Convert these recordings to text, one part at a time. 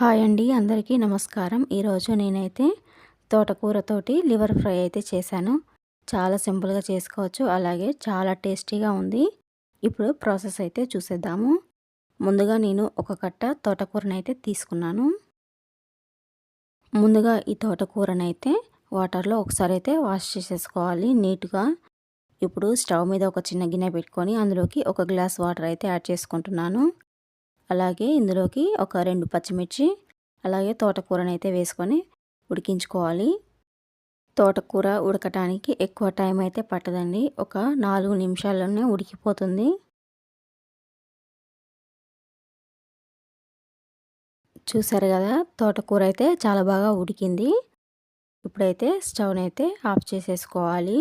Hi అండి అందరికీ నమస్కారం. ఈరోజు నేనైతే తోటకూరతోటి లివర్ ఫ్రై అయితే చేశాను. చాలా సింపుల్గా చేసుకోవచ్చు అలాగే చాలా టేస్టీగా ఉంది. ఇప్పుడు ప్రాసెస్ అయితే చూసేద్దాము. ముందుగా నేను ఒక కట్ట తోటకూరనైతే తీసుకున్నాను. ముందుగా ఈ తోటకూరనైతే వాటర్లో ఒకసారి అయితే వాష్ చేసేసుకోవాలి నీట్గా. ఇప్పుడు స్టవ్ మీద ఒక చిన్న గిన్నె పెట్టుకొని అందులోకి ఒక గ్లాస్ వాటర్ అయితే యాడ్ చేసుకుంటున్నాను. అలాగే ఇందులోకి ఒక రెండు పచ్చిమిర్చి అలాగే తోటకూరని అయితే వేసుకొని ఉడికించుకోవాలి. తోటకూర ఉడకటానికి ఎక్కువ టైం అయితే పట్టదండి. ఒక నాలుగు నిమిషాల్లోనే ఉడికిపోతుంది. చూసారు కదా తోటకూర అయితే చాలా బాగా ఉడికింది. ఇప్పుడైతే స్టవ్ని అయితే ఆఫ్ చేసేసుకోవాలి.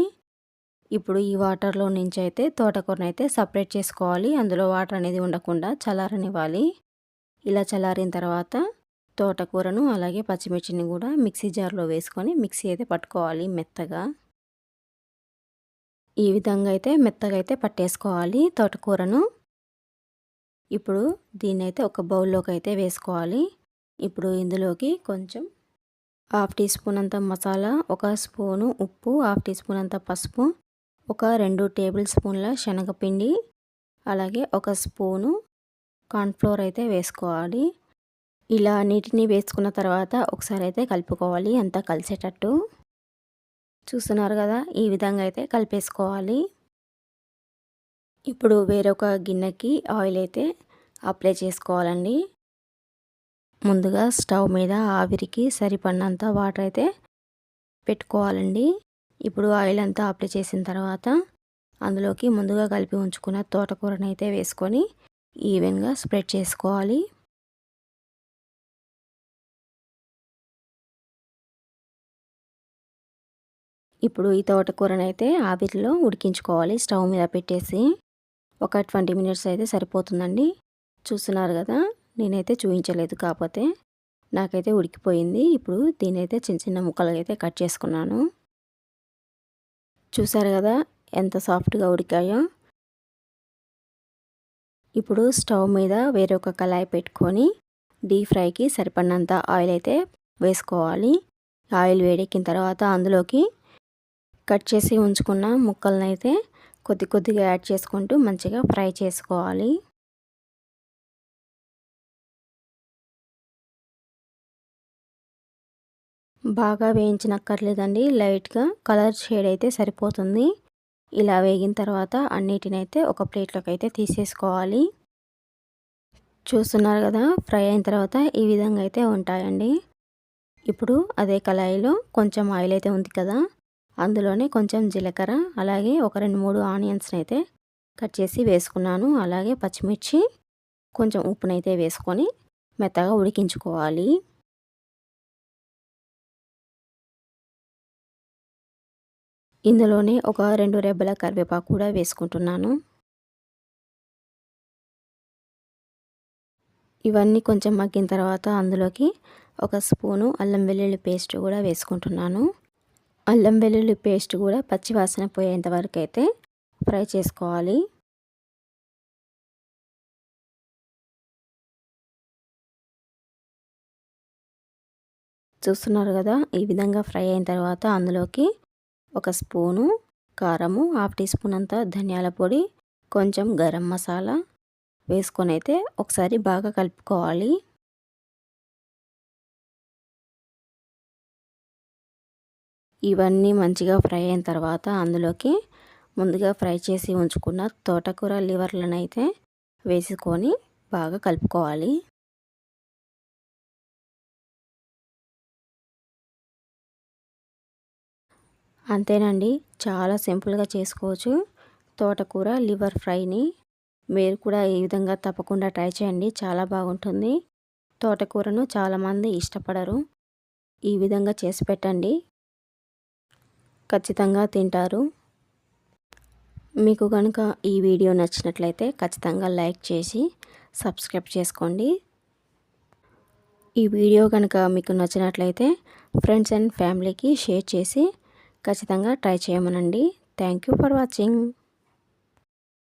ఇప్పుడు ఈ వాటర్లో నుంచి అయితే తోటకూరను అయితే సపరేట్ చేసుకోవాలి. అందులో వాటర్ అనేది ఉండకుండా చల్లారనివ్వాలి. ఇలా చల్లారిన తర్వాత తోటకూరను అలాగే పచ్చిమిర్చిని కూడా మిక్సీ జార్లో వేసుకొని మిక్సీ అయితే పట్టుకోవాలి మెత్తగా. ఈ విధంగా అయితే మెత్తగా అయితే పట్టేసుకోవాలి తోటకూరను. ఇప్పుడు దీన్ని అయితే ఒక బౌల్లోకి అయితే వేసుకోవాలి. ఇప్పుడు ఇందులోకి కొంచెం హాఫ్ టీ స్పూన్ అంత మసాలా ఒక స్పూను ఉప్పు హాఫ్ టీ స్పూన్ అంత పసుపు ఒక రెండు టేబుల్ స్పూన్ల శనగపిండి అలాగే ఒక స్పూను కార్న్ఫ్లోర్ అయితే వేసుకోవాలి. ఇలా నీటిని వేసుకున్న తర్వాత ఒకసారి అయితే కలుపుకోవాలి అంతా కలిసేటట్టు. చూస్తున్నారు కదా ఈ విధంగా అయితే కలిపేసుకోవాలి. ఇప్పుడు వేరొక గిన్నెకి ఆయిల్ అయితే అప్లై చేసుకోవాలండి. ముందుగా స్టవ్ మీద ఆవిరికి సరిపడినంత వాటర్ అయితే పెట్టుకోవాలండి. ఇప్పుడు ఆయిల్ అంతా అప్లై చేసిన తర్వాత అందులోకి ముందుగా కలిపి ఉంచుకున్న తోటకూరని అయితే వేసుకొని ఈవెన్గా స్ప్రెడ్ చేసుకోవాలి. ఇప్పుడు ఈ తోటకూరని అయితే ఆవిరిలో ఉడికించుకోవాలి స్టవ్ మీద పెట్టేసి. ఒక ట్వంటీ మినిట్స్ అయితే సరిపోతుందండి. చూస్తున్నారు కదా నేనైతే చూపించలేదు కాకపోతే నాకైతే ఉడికిపోయింది. ఇప్పుడు దీని అయితే చిన్న చిన్న ముక్కలు అయితే కట్ చేసుకున్నాను. చూసారు కదా ఎంత సాఫ్ట్గా ఉడికాయో. ఇప్పుడు స్టవ్ మీద వేరొక కళాయి పెట్టుకొని డీప్ ఫ్రైకి సరిపడినంత ఆయిల్ అయితే వేసుకోవాలి. ఆయిల్ వేడెక్కిన తర్వాత అందులోకి కట్ చేసి ఉంచుకున్న ముక్కలను అయితే కొద్ది కొద్దిగా యాడ్ చేసుకుంటూ మంచిగా ఫ్రై చేసుకోవాలి. బాగా వేయించనక్కర్లేదండి. లైట్గా కలర్ షేడ్ అయితే సరిపోతుంది. ఇలా వేగిన తర్వాత అన్నిటినైతే ఒక ప్లేట్లోకి అయితే తీసేసుకోవాలి. చూస్తున్నారు కదా ఫ్రై అయిన తర్వాత ఈ విధంగా అయితే ఉంటాయండి. ఇప్పుడు అదే కళాయిలో కొంచెం ఆయిల్ అయితే ఉంది కదా అందులోనే కొంచెం జీలకర్ర అలాగే ఒక రెండు మూడు ఆనియన్స్ని అయితే కట్ చేసి వేసుకున్నాను. అలాగే పచ్చిమిర్చి కొంచెం ఉప్పునైతే వేసుకొని మెత్తగా ఉడికించుకోవాలి. ఇందులోనే ఒక రెండు రెబ్బల కరివేపాకు కూడా వేసుకుంటున్నాను. ఇవన్నీ కొంచెం మగ్గిన తర్వాత అందులోకి ఒక స్పూను అల్లం వెల్లుల్లి పేస్ట్ కూడా వేసుకుంటున్నాను. అల్లం వెల్లుల్లి పేస్ట్ కూడా పచ్చివాసన పోయేంత వరకు అయితే ఫ్రై చేసుకోవాలి. చూస్తున్నారు కదా ఈ విధంగా ఫ్రై అయిన తర్వాత అందులోకి ఒక స్పూను కారము హాఫ్ టీ స్పూన్ అంత ధనియాల పొడి కొంచెం గరం మసాలా వేసుకొని అయితే ఒకసారి బాగా కలుపుకోవాలి. ఇవన్నీ మంచిగా ఫ్రై అయిన తర్వాత అందులోకి ముందుగా ఫ్రై చేసి ఉంచుకున్న తోటకూర లివర్లను అయితే వేసుకొని బాగా కలుపుకోవాలి. అంతేనండి. చాలా సింపుల్గా చేసుకోవచ్చు. తోటకూర లివర్ ఫ్రైని మీరు కూడా ఈ విధంగా తప్పకుండా ట్రై చేయండి. చాలా బాగుంటుంది. తోటకూరను చాలామంది ఇష్టపడరు. ఈ విధంగా చేసి పెట్టండి. ఖచ్చితంగా తింటారు. మీకు కనుక ఈ వీడియో నచ్చినట్లయితే ఖచ్చితంగా లైక్ చేసి సబ్స్క్రైబ్ చేసుకోండి. ఈ వీడియో కనుక మీకు నచ్చినట్లయితే ఫ్రెండ్స్ అండ్ ఫ్యామిలీకి షేర్ చేసి ఖచ్చితంగా ట్రై చేయమనండి. Thank you for watching.